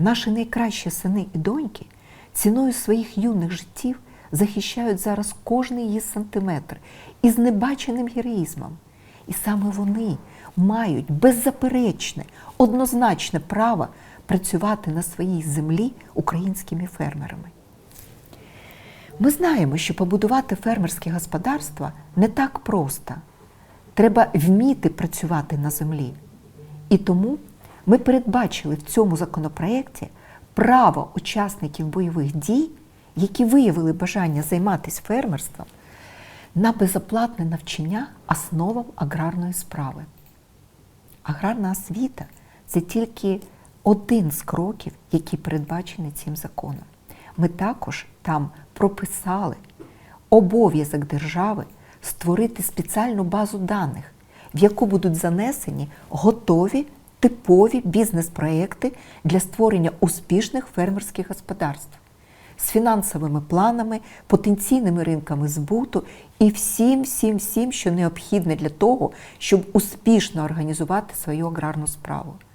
Наші найкращі сини і доньки ціною своїх юних життів захищають зараз кожний її сантиметр із небаченим героїзмом. І саме вони мають беззаперечне, однозначне право працювати на своїй землі українськими фермерами. Ми знаємо, що побудувати фермерське господарство не так просто. Треба вміти працювати на землі. І тому ми передбачили в цьому законопроєкті право учасників бойових дій, які виявили бажання займатися фермерством, на безоплатне навчання основам аграрної справи. Аграрна освіта це тільки один з кроків, які передбачені цим законом. Ми також там прописали обов'язок держави створити спеціальну базу даних, в яку будуть занесені готові типові бізнес-проекти для створення успішних фермерських господарств з фінансовими планами, потенційними ринками збуту і всім, всім, всім, що необхідне для того, щоб успішно організувати свою аграрну справу.